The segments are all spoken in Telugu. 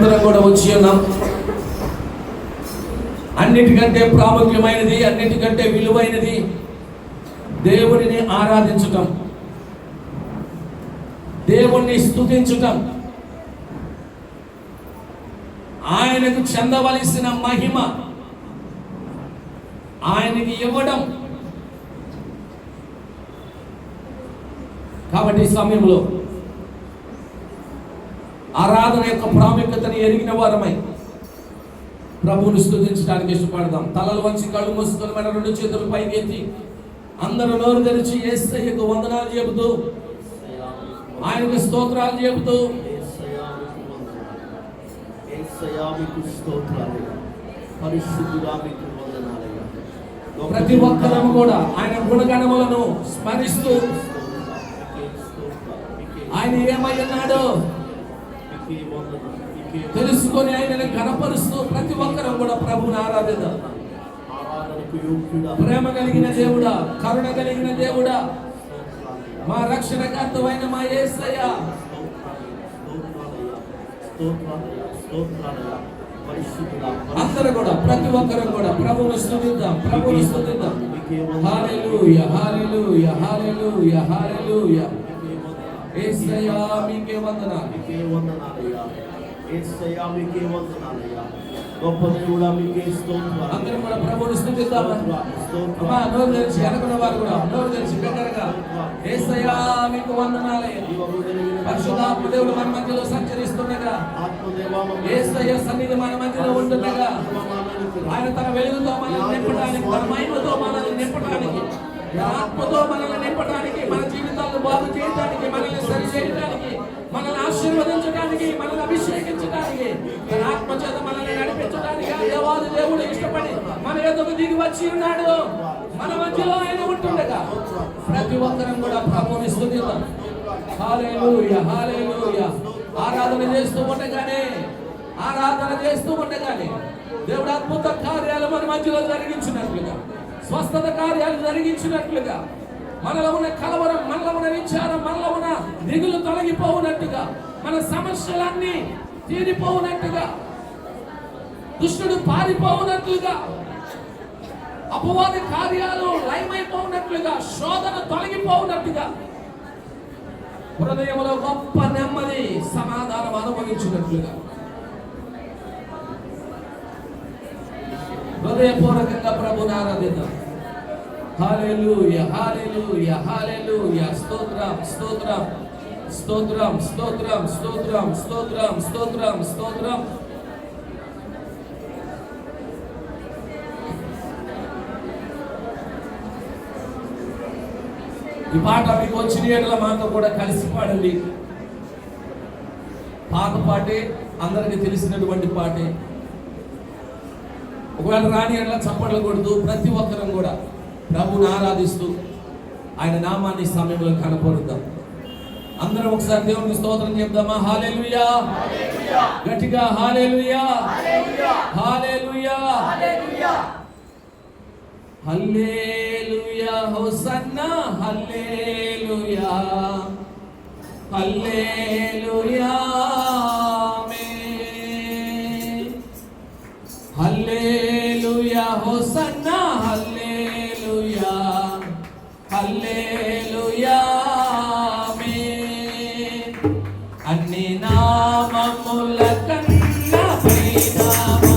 అందరం కూడా వచ్చి ఉన్నాం. అన్నిటికంటే ప్రాముఖ్యమైనది అన్నిటికంటే విలువైనది దేవుడిని ఆరాధించటం. దేవుణ్ణి స్థుతించటం ఆయనకు చెందవలసిన మహిమ ఆయనకి ఇవ్వడం కాబట్టి సమయంలో ఆరాధన యొక్క ప్రాముఖ్యతను ఎరిగిన వారమై ప్రభువును స్థుతించడానికి ఇష్టపడదాం. తలలు వంచి కళ్ళు మూసుకొని మన రెండు చేతులు పైకి ఎత్తి అందరూ నోరు తెరిచి ఏసయ్యకు వందనాలు చెబుతూ ఆయనకు స్తోత్రాలు చెబుతూ. ప్రతి ఒక్కరం కూడా ఆయన గుణగణములను స్మరిస్తూ ఆయన ఏమై ఉన్నాడో తెలుసుకొని ఆయనను కనపరుస్తూ ప్రతి ఒక్కరం కూడా ప్రభుని ఆరాధిద్దాం ప్రేమ కలిగిన దేవుడా కరుణ కలిగిన దేవుడా మా రక్షణకర్తమైన మా యేసయ్య అందరూ కూడా ప్రతి ఒక్కరం కూడా ప్రభువును స్తుతిద్దాం ప్రభువును స్తుతిద్దాం హల్లెలూయా హల్లెలూయా హల్లెలూయా హల్లెలూయా. యేసయ్య మీకే వందనాలు. గొప్ప దేవుడా మీకే స్తోత్రాలు అందరం కూడా ప్రభువును స్తుతిద్దామా అమ్మా నోరు తెరిచి అనుకున్న వారు కూడా నోరు తెరిచి బిగ్గరగా యేసయ్య మీకు వందనాలయ్యా పరిశుద్ధాత్మ దేవుడు మన మధ్యలో సంచరిస్తుండగా. ఏసయ్య సన్నిధి మన మధ్యలో ఉంటుండగా. ఆయన తన వెలుగుతో మనల్ని నింపడానికి తన మహిమతో మనల్ని నింపడానికి ఆత్మతో మనల్ని నింపడానికి మన జీవితాలను బాగు చేయడానికి మనల్ని సరి చేయడానికి మనల్ని ఆశీర్వదించడానికి మనల్ని అభిషేకించడానికి తన ఆత్మ చేత మనల్ని నడిపించడానికి దేవాది దేవుడు ఇష్టపడి మన ఎదుగు దిగి వచ్చి ఉన్నాడు. మన మధ్యలో ఆయన ఉంటుండగా ప్రతి ఒక్కరం కూడా ప్రభుని ఆరాధన చేస్తూ ఉండగానే ఆరాధన చేస్తూ ఉండగానే దేవుడు అద్భుత కార్యాలు మన మధ్యలో జరిగించినట్లుగా స్వస్థత కార్యాలు జరిగించినట్లుగా మనలో ఉన్న కలవరం మనలో ఉన్న విచారం మనలో ఉన్న దిగులు తొలగిపోవునట్టుగా మన సమస్యలన్నీ తీరిపోవునట్టుగా దుష్టుడు పారిపోవునట్లుగా. అపవాది కార్యాలు లయమైపోవునట్లుగా. శోధన తొలగిపోవునట్టుగా. హృదయంలో గొప్ప నెమ్మది సమాధానం అనుభవించినట్లుగా. హృదయపూర్వకంగా ప్రభుని ఆరాధిద్దాం హాలేలు యహాలేలు యహాలేలు స్తోత్రం స్తోత్రం. స్తోత్రం స్తోత్రం స్తోత్రం స్తోత్రం స్తోత్రం స్తోత్రం ఈ పాట మీకు వచ్చిన ఏళ్ళ మాతో కూడా కలిసి పాడండి. పాత పాటే అందరికీ తెలిసినటువంటి పాటే. ఒకవేళ రాని ఎట్లా చప్పట్లు కొడుతూ ప్రతి ఒక్కరం కూడా ప్రభుని ఆరాధిస్తూ ఆయన నామాన్ని ఈ సమయంలో కనపరుద్దాం. అందరం ఒకసారి దేవునికి స్తోత్రం చెప్దామా? హాలేలుయా గట్టిగా hallelujah hallelujah hallelujah. Hosanna. Hallelujah. Hallelujah. Hare Rama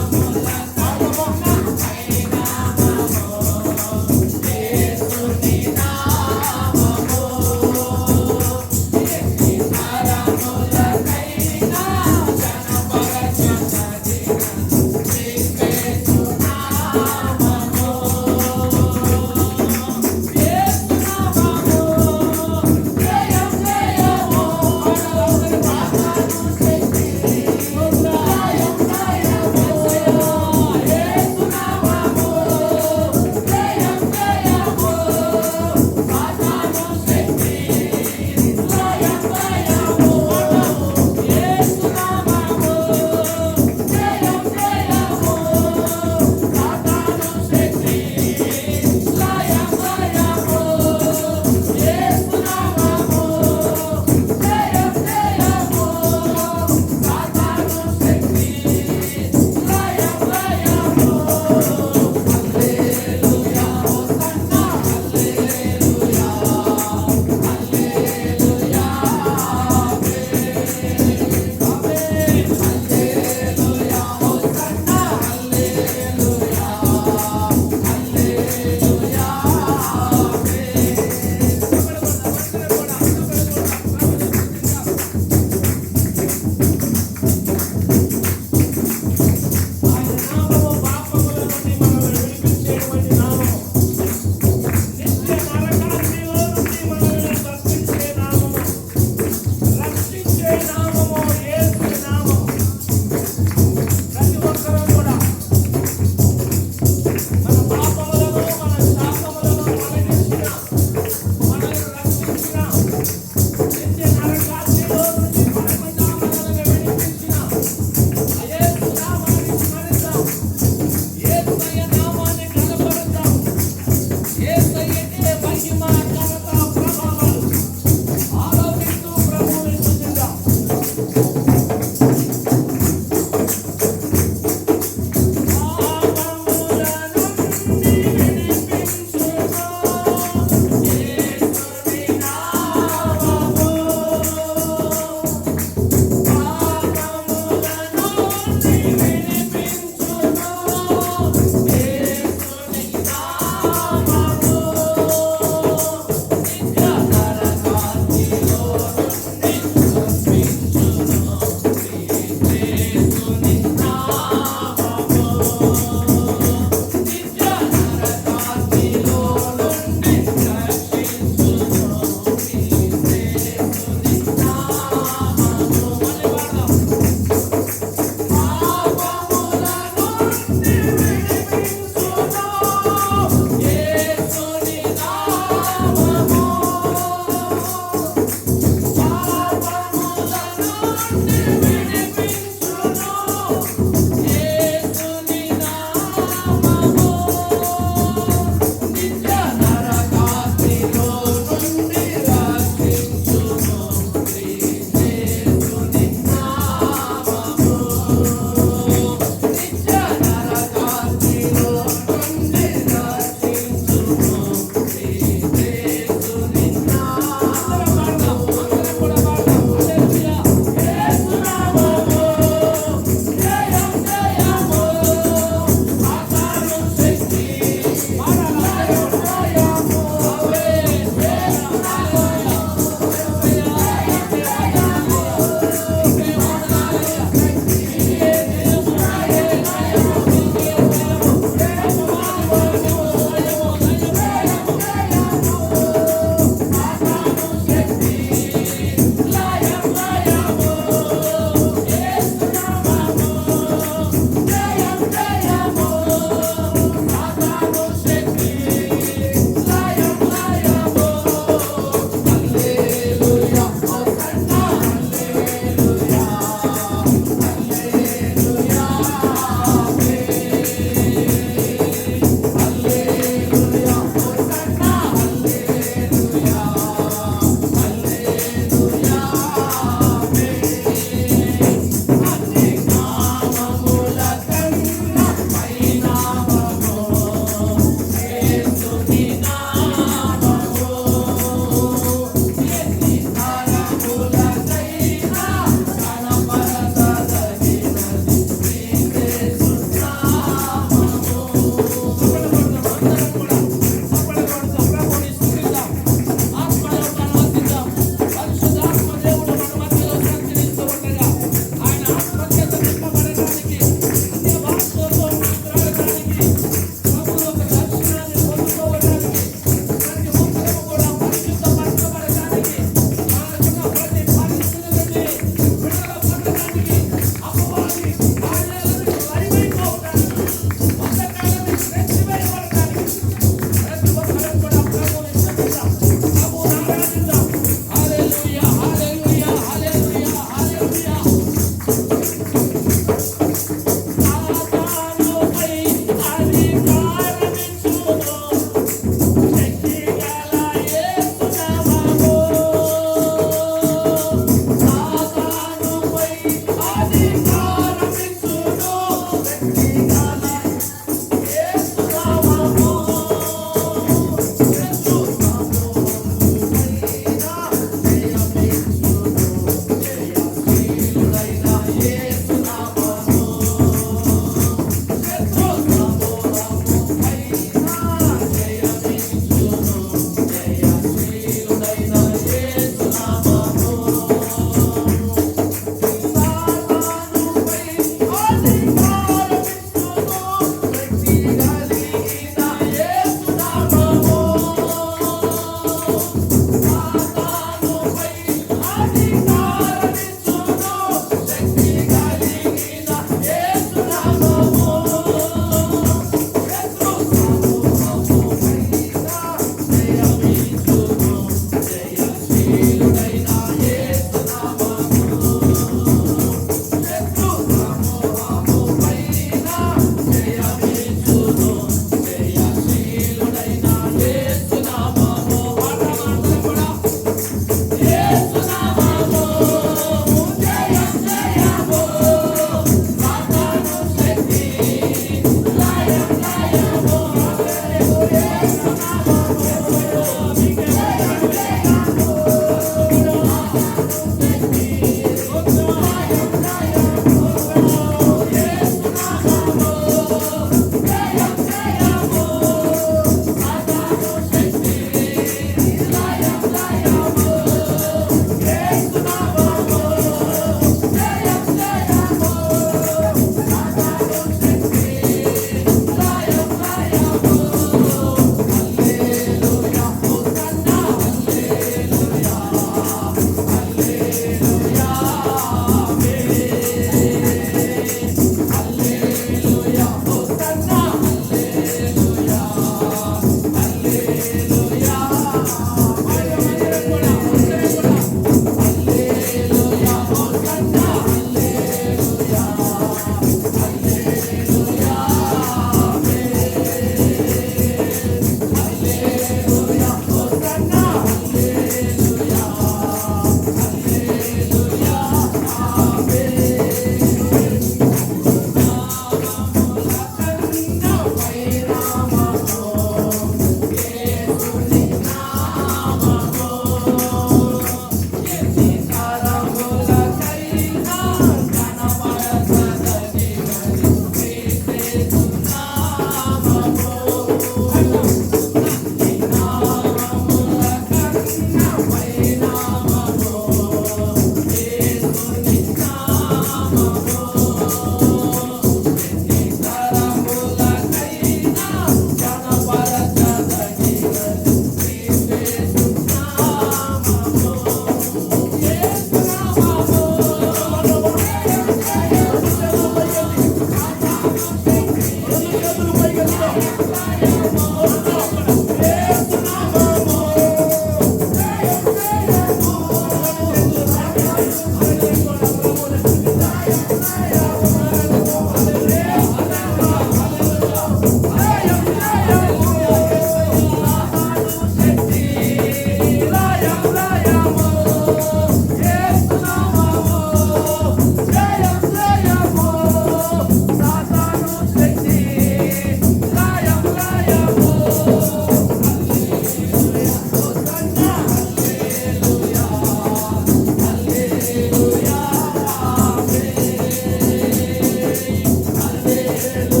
Aleluya.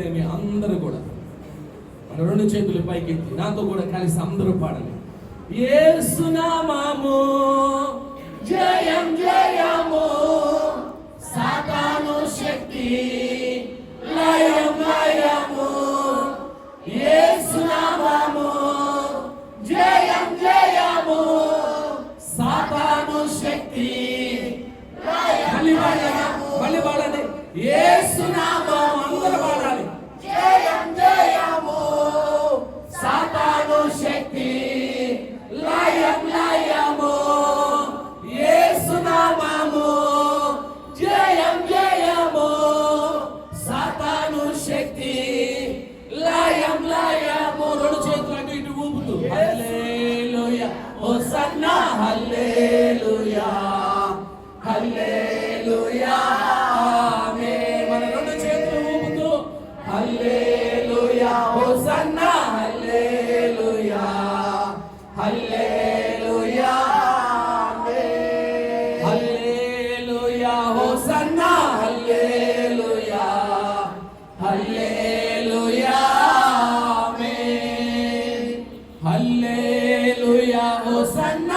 చిన్నలేమి అందరూ కూడా. మన రెండు చేతులు పైకెత్తి నాతో కూడా కలిసి అందరూ పాడాలి ఏసునామాము జయం జయము. సాతాను శక్తి. లయం లయము. ఏసునామాము జయం జయము. సాతాను శక్తి. మళ్ళీ పాడాలి మళ్ళీ పాడండి. యేసునామం హల్లెలూయా హోసన్నా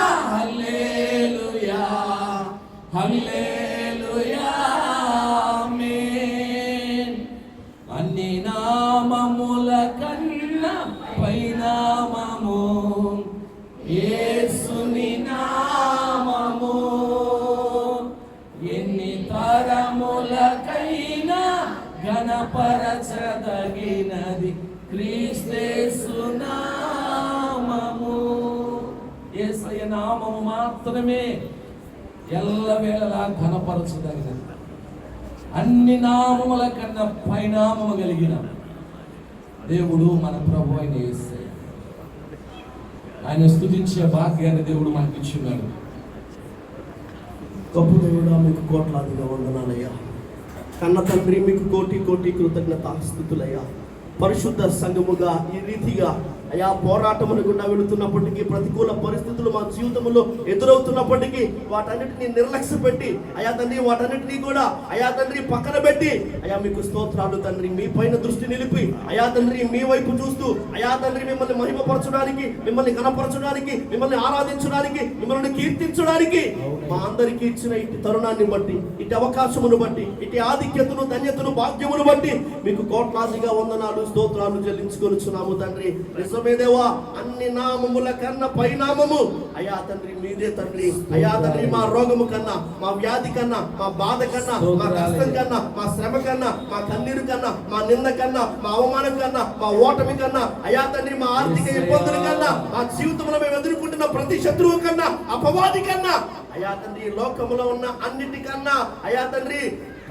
ఎల్లవేళలా అన్ని నామముల కన్నా పైనామము కలిగిన దేవుడు మన ప్రభు అయిన వేస్తే ఆయన స్థుతించే భాగ్యాన్ని దేవుడు మనకి ఇచ్చున్నాడు గొప్ప దేవుడా మీకు కోట్లాదిగా వందనాలయ్యా. కన్న తండ్రి మీకు కోటి కోటి కృతజ్ఞత స్థుతులయ్యా పరిశుద్ధ సంఘముగా ఈ రీతిగా అయా పోరాటములు గుండా వెళుతున్నప్పటికీ ప్రతికూల పరిస్థితులు మా జీవితంలో ఎదురవుతున్నప్పటికీ వాటన్నిటిని నిర్లక్ష్య పెట్టి అయా తండ్రి వాటన్నిటినీ కూడా అయా తండ్రి పక్కన పెట్టి అయా మీకు స్తోత్రాలు తండ్రి మీ పైన దృష్టి నిలిపి అయా తండ్రి మీ వైపు చూస్తూ అయా తండ్రి మిమ్మల్ని మహిమపరచడానికి మిమ్మల్ని కనపరచడానికి మిమ్మల్ని ఆరాధించడానికి మిమ్మల్ని కీర్తించడానికి మా అందరికీ ఇచ్చిన ఇటు తరుణాన్ని బట్టి ఇటు అవకాశమును బట్టి ఇటు ఆధిక్యతను ధన్యతను భాగ్యమును బట్టి మీకు కోట్లాదిగా వందనాలు స్తోత్రాలు చెల్లించుకొని తండ్రి. దేవా అన్ని నామముల కన్నా పైనామము అయా తండ్రి మీదే తండ్రి. అయా తండ్రి మా రోగము కన్నా మా వ్యాధి కన్నా మా బాధ కన్నా మా కష్టం కన్నా మా శ్రమ కన్నా మా కన్నీరు కన్నా మా నింద కన్నా మా అవమానం కన్నా మా ఓటమి కన్నా అయా తండ్రి మా ఆర్థిక ఇబ్బందుల కన్నా మా జీవితంలో మేము ఎదుర్కొంటున్న ప్రతి శత్రువు కన్నా అపవాది కన్నా అయా తండ్రి లోకములో ఉన్న అన్నిటికన్నా అయా తండ్రి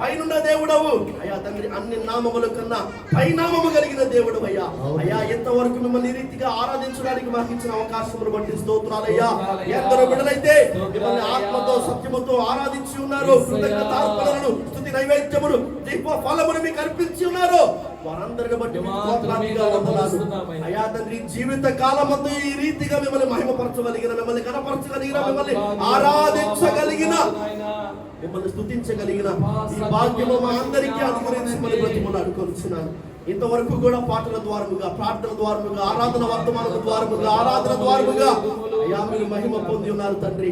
పైనున్న దేవుడవు. అయా తండ్రి అన్ని నామముల కన్నా పైనామము కలిగిన దేవుడు అయ్యా. అయ్యా ఎంతవరకు మిమ్మల్ని రీతిగా ఆరాధించడానికి మాకు ఇచ్చిన అవకాశమును బట్టి స్తోత్రాలయ్యా ఎందరో బిడ్డలైతే మిమ్మల్ని ఆత్మతో సత్యముతో ఆరాధించి ఉన్నారు. కృతజ్ఞతార్పణలను నైవేద్యములు దీప ఫలమును మీకు అర్పించి ఉన్నారు. వారందరిని బట్టి. అయ్యా తండ్రి జీవిత కాలమందు ఈ రీతిగా మిమ్మల్ని మహిమపరచగలిగిన మిమ్మల్ని కనపరచగలిగిన మిమ్మల్ని ఆరాధించగలిగిన మిమ్మల్ని స్తుతించగలిగిన ఈ భాగ్యము మా అందరికీ అనుగ్రహించి కొలుచున్నాను ఇంతవరకు కూడా పాటల ద్వారముగా ప్రార్థన ద్వారముగా ఆరాధన వర్తమాన ద్వారముగా ఆరాధన ద్వారముగా అయ్యా మీరు మహిమ పొంది ఉన్నారు తండ్రి.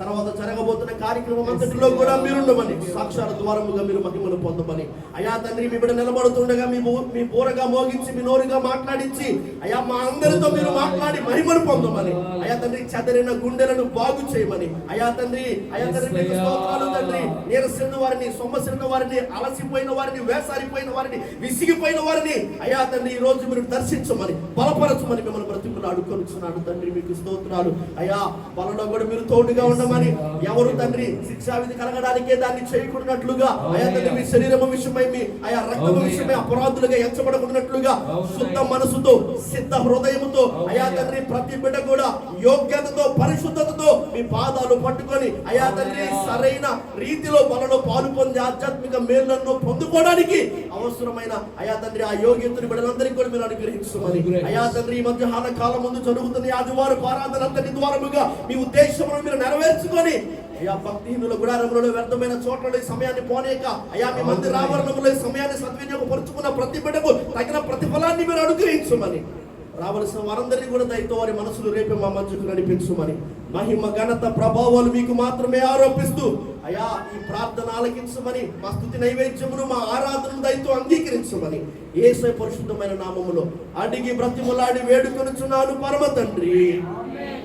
తర్వాత జరగబోతున్న కార్యక్రమం అంతటిలో కూడా మీరుండమని సాక్షాల ద్వారముగా మీరు మహిమను పొందమని. అయా తండ్రి మీ బిడ్డ నిలబడుతుండగా మీ మీ బోరగా మోగించి మీ నోరుగా మాట్లాడించి అయా మా అందరితో మీరు మాట్లాడి మహిమను పొందమని. అయా తండ్రి చెదరిన గుండెలను బాగు చేయమని. అయా తండ్రి అయా తండ్రి స్తోత్రాలు తండ్రి. నీరసిన వారిని సొమ్మసిన వారిని అలసిపోయిన వారిని వేసారిపోయిన వారిని విసిగిపోయిన వారిని అయా తండ్రి ఈ రోజు మీరు దర్శించమని బలపరచమని మిమ్మల్ని బ్రతికులు అడుకొనిచున్నాడు తండ్రి మీకు స్తోత్రాలు. అయా బలలో కూడా మీరు తోడుగా ఉండమని ఎవరు తండ్రి శిక్షావిధి కలగడానికే దాన్ని చేయకున్నట్లుగా అయా తండ్రి మీ శరీరము విషయమై మీ అయా రక్తము విషయమై అపరాధులుగా ఎంచబడకున్నట్లుగా శుద్ధ మనసుతో సిద్ధ హృదయముతో అయా తండ్రి ప్రతి బిడ్డ కూడా యోగ్యతతో పరిశుద్ధతతో మీ పాదాలు పట్టుకొని అయా తండ్రి సరైన రీతిలో బలలో పాలు పొంది ఆధ్యాత్మిక మేలులను పొందుకోవడానికి అవసరమైన అయా తండ్రి ఆ యోగ్యతని బిడ్డలందరికీ కూడా మీరు అనుగ్రహించమని. అయా తండ్రి ఈ మధ్యాహ్న కాలం ముందు జరుగుతున్న ఆదివారం ఆరాధన అంతటి ద్వారముగా మీ ఉద్దేశమును మీరు నెరవేర్చుకొని అయ్యా భక్తిహీనుల గుడారములలో వ్యర్థమైన చోట్ల ఈ సమయాన్ని పోనేక అయ్యా మీ మందిర ఆవరణములో ఈ సమయాన్ని సద్వినియోగపరుచుకున్న ప్రతి బిడ్డకు తగిన ప్రతిఫలాన్ని మీరు అనుగ్రహించమని. రావలసిన వారందరినీ కూడా దయతో వారి మనసులు రేపే మా మధ్యకు నడిపించమని. మహిమ ఘనత ప్రభావాలు మీకు మాత్రమే ఆరోపిస్తూ అయా ఈ ప్రార్థన ఆలకించమని మా స్థుతి నైవేద్యమును మా ఆరాధనను దయతో అంగీకరించమని. ఏసై పరిశుద్ధమైన నామములో అడిగి బ్రతిమలాడి వేడుకొనుచున్నాను పరమ తండ్రి. ఆమేన్.